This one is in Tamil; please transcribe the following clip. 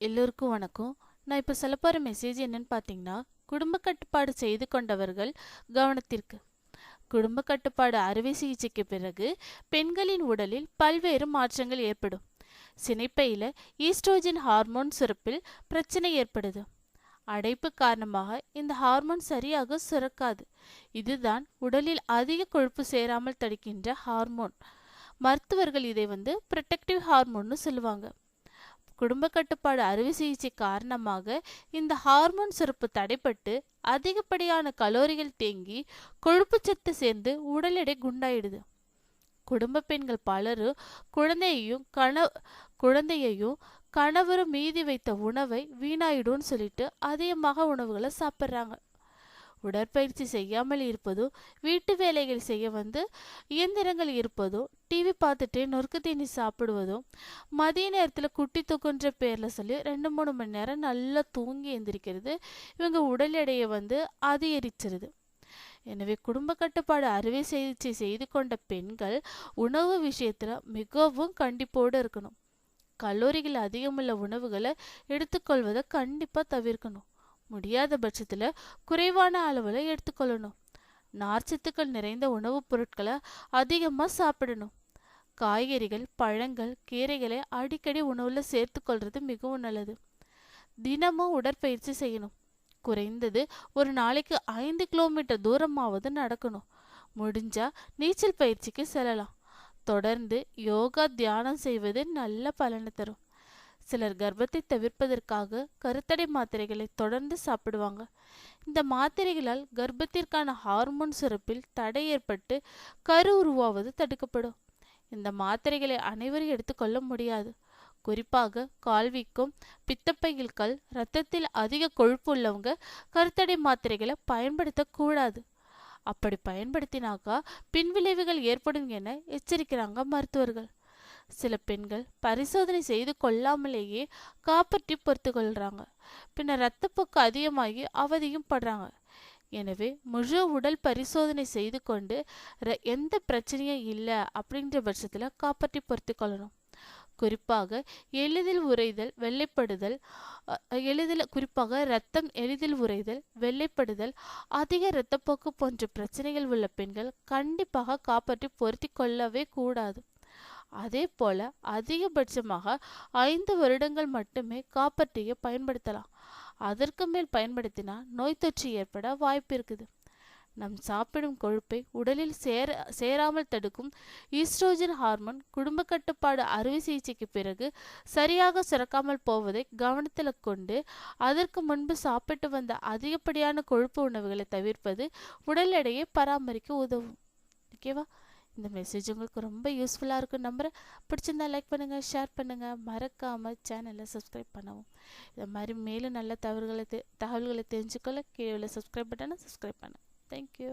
எல்லோருக்கும் வணக்கம். நான் இப்போ சொல்ல போகிற மெசேஜ் என்னன்னு பார்த்தீங்கன்னா குடும்ப கட்டுப்பாடு செய்து கொண்டவர்கள் கவனத்திற்கு. குடும்ப கட்டுப்பாடு அறுவை சிகிச்சைக்கு பிறகு பெண்களின் உடலில் பல்வேறு மாற்றங்கள் ஏற்படும். சினைப்பையில் ஈஸ்ட்ரோஜன் ஹார்மோன் சுரப்பில் பிரச்சனை ஏற்படுது. அடைப்பு காரணமாக இந்த ஹார்மோன் சரியாக சுரக்காது. இதுதான் உடலில் அதிக கொழுப்பு சேராமல் தடுக்கின்ற ஹார்மோன். மருத்துவர்கள் இதை வந்து ப்ரொடெக்டிவ் ஹார்மோன்னு சொல்லுவாங்க. குடும்ப கட்டுப்பாடு அறுவை சிகிச்சை காரணமாக இந்த ஹார்மோன் சுரப்பு தடைப்பட்டு அதிகப்படியான கலோரிகள் தேங்கி கொழுப்பு சத்து சேர்ந்து உடல் எடை குண்டாயிடுது. குடும்ப பெண்கள் பலரும் குழந்தையையும் கண குழந்தையையும் கணவரும் மீதி வைத்த உணவை வீணாயிடும்னு சொல்லிட்டு அதிகமாக உணவுகளை சாப்பிட்றாங்க. உடற்பயிற்சி செய்யாமல் இருப்பதும் வீட்டு வேலைகள் செய்ய வந்து இயந்திரங்கள் இருப்பதும் டிவி பார்த்துட்டே நொறுக்கு தீனி சாப்பிடுவதும் மதிய நேரத்தில் குட்டி தூக்குன்ற பேரில் சொல்லி ரெண்டு மூணு மணி நேரம் நல்லா தூங்கி எந்திரிக்கிறது இவங்க உடல் எடையை வந்து அதிகரிச்சிருது. எனவே குடும்ப கட்டுப்பாடு அறுவை சிகிச்சை செய்து கொண்ட பெண்கள் உணவு விஷயத்தில் மிகவும் கண்டிப்போடு இருக்கணும். கல்லூரிகள் அதிகமுள்ள உணவுகளை எடுத்துக்கொள்வதை கண்டிப்பாக தவிர்க்கணும். முடியாத பட்சத்தில் குறைவான அளவில் எடுத்துக்கொள்ளணும். நார்ச்சத்துக்கள் நிறைந்த உணவுப் பொருட்களை அதிகமாக சாப்பிடணும். காய்கறிகள் பழங்கள் கீரைகளை அடிக்கடி உணவில் சேர்த்துக்கொள்வது மிகவும் நல்லது. தினமும் உடற்பயிற்சி செய்யணும். குறைந்தது ஒரு நாளைக்கு ஐந்து கிலோமீட்டர் தூரமாவது நடக்கணும். முடிஞ்சா நீச்சல் பயிற்சிக்கு செல்லலாம். தொடர்ந்து யோகா தியானம் செய்வது நல்ல பலனை தரும். சிலர் கர்ப்பத்தை தவிர்ப்பதற்காக கருத்தடை மாத்திரைகளை தொடர்ந்து சாப்பிடுவாங்க. இந்த மாத்திரைகளால் கர்ப்பத்திற்கான ஹார்மோன் சுரப்பில் தடை ஏற்பட்டு கரு உருவாவது தடுக்கப்படும். இந்த மாத்திரைகளை அனைவரும் எடுத்துக்கொள்ள முடியாது. குறிப்பாக கால்விக்கும் பித்தப்பையில் கல் ரத்தத்தில் அதிக கொழுப்பு உள்ளவங்க கருத்தடை மாத்திரைகளை பயன்படுத்தக்கூடாது. அப்படி பயன்படுத்தினாக்கா பின்விளைவுகள் ஏற்படும் என எச்சரிக்கிறாங்க மருத்துவர்கள். சில பெண்கள் பரிசோதனை செய்து கொள்ளாமலேயே காப்பற்றி பொறுத்து கொள்கிறாங்க பின்னர் இரத்தப்போக்கு அதிகமாகி அவதியும் படுறாங்க. எனவே முழு உடல் பரிசோதனை செய்து கொண்டு எந்த பிரச்சனையும் இல்லை அப்படின்ற பட்சத்தில் காப்பற்றி பொறுத்து கொள்ளணும். குறிப்பாக எளிதில் உறைதல் வெள்ளைப்படுதல் எளிதில் குறிப்பாக இரத்தம் எளிதில் உறைதல் வெள்ளைப்படுதல் அதிக இரத்தப்போக்கு போன்ற பிரச்சனைகள் உள்ள பெண்கள் கண்டிப்பாக காப்பாற்றி பொருத்தி கொள்ளவே கூடாது. அதே போல அதிகபட்சமாக ஐந்து வருடங்கள் மட்டுமே காப்பற்றியை பயன்படுத்தலாம். அதற்கு மேல் பயன்படுத்தினால் நோய் தொற்று ஏற்பட வாய்ப்பு இருக்குது. நம் சாப்பிடும் கொழுப்பை உடலில் சேர சேராமல் தடுக்கும் ஈஸ்ட்ரோஜன் ஹார்மோன் குடும்ப கட்டுப்பாடு அறுவை சிகிச்சைக்கு பிறகு சரியாக சுரக்காமல் போவதை கவனத்தில் கொண்டு அதற்கு முன்பு சாப்பிட்டு வந்த அதிகப்படியான கொழுப்பு உணவுகளை தவிர்ப்பது உடல் எடையை பராமரிக்க உதவும். ஓகேவா? இந்த மெசேஜ் உங்களுக்கு ரொம்ப யூஸ்ஃபுல்லாக இருக்கும் நம்புகிறேன் பிடிச்சிருந்தா லைக் பண்ணுங்கள் ஷேர் பண்ணுங்கள் மறக்காமல் சேனலை சப்ஸ்கிரைப் பண்ணவும். இது மாதிரி மேலும் நல்ல தகவல்களை தகவல்களை தெரிஞ்சுக்கொள்ள கீழே சப்ஸ்கிரைப் பட்டனை சப்ஸ்கிரைப் பண்ணுங்கள் தேங்க்யூ